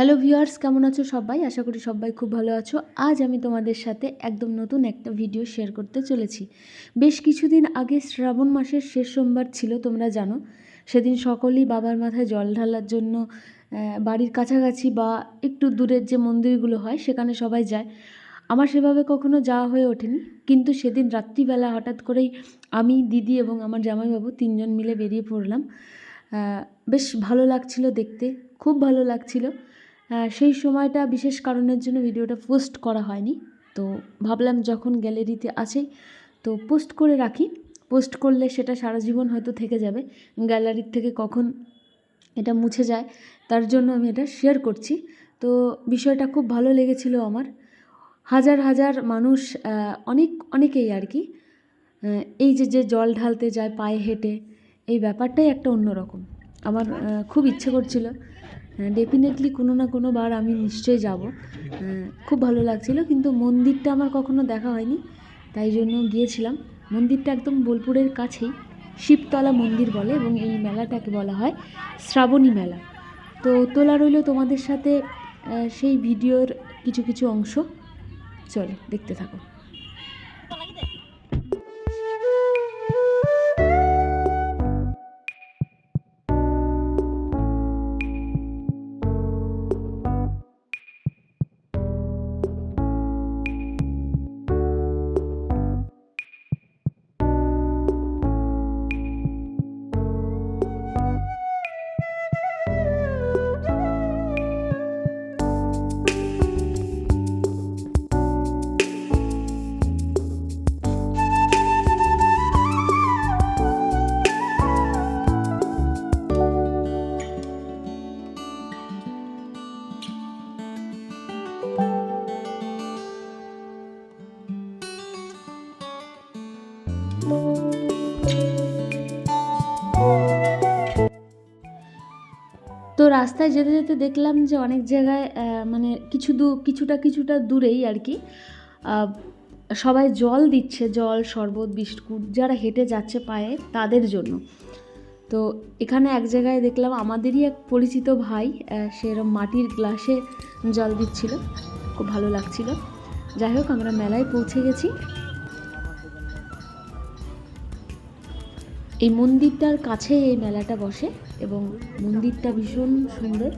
Hello viewers কেমন আছো সবাই? আশা করি সবাই খুব ভালো আছো। আজ আমি তোমাদের সাথে একদম নতুন একটা ভিডিও শেয়ার করতে চলেছি। বেশ কিছুদিন আগে শ্রাবণ মাসের শেষ সোমবার ছিল, তোমরা জানো। সেদিন সকলেই বাবার মাথায় জল ঢালার জন্য বাড়ির কাছাকাছি বা একটু দূরের যে মন্দিরগুলো হয়, সেখানে সবাই যায়। আমার সেভাবে কখনো যাওয়া হয়ে ওঠেনি। কিন্তু সেদিন রাত্রিবেলা হঠাৎ করেই আমি, দিদি এবং আমার জামাইবাবু তিনজন মিলে বেরিয়ে পড়লাম। বেশ ভালো লাগছিল দেখতে। খুব ভালো লাগছিল। সেই সময়টা বিশেষ কারণের জন্য ভিডিওটা পোস্ট করা হয়নি। তো ভাবলাম যখন গ্যালারিতে আছে, তো পোস্ট করে রাখি। পোস্ট করলে সেটা সারা জীবন হয়তো থেকে যাবে। গ্যালারির থেকে কখন এটা মুছে যায়, তার জন্য আমি এটা শেয়ার করছি। তো বিষয়টা খুব ভালো লেগেছিল আমার। হাজার হাজার মানুষ অনেক, অনেকেই আর কি এই যে যে জল ঢালতে যায়, পায়ে হেঁটে, এই ব্যাপারটাই একটা অন্যরকম। আমার খুব ইচ্ছে করছিল। ডেফিনেটলি কোনো না কোনো বার আমি নিশ্চয়ই যাব। খুব ভালো লাগছিল, কিন্তু মন্দিরটা আমার কখনো দেখা হয়নি, তাই জন্য গিয়েছিলাম। মন্দিরটা একদম বোলপুরের কাছেই, শিবতলা মন্দির বলে, এবং এই মেলাটাকে বলা হয় শ্রাবণী মেলা। তো তোলা রইল তোমাদের সাথে সেই ভিডিওর কিছু কিছু অংশ। চলো, দেখতে থাকো। রাস্তায় যেতে যেতে দেখলাম যে অনেক জায়গায় মানে কিছু দূর কিছুটা কিছুটা দূরেই আর কি সবাই জল দিচ্ছে, জল, শরবত, বিস্কুট, যারা হেঁটে যাচ্ছে পায়ে তাদের জন্য। তো এখানে এক জায়গায় দেখলাম আমাদেরই এক পরিচিত ভাই সেরম মাটির গ্লাসে জল দিচ্ছিল, খুব ভালো লাগছিল। যাই হোক, আমরা মেলায় পৌঁছে গেছি। এই মন্দিরটার কাছে এই মেলাটা বসে এবং মন্দিরটা ভীষণ সুন্দর।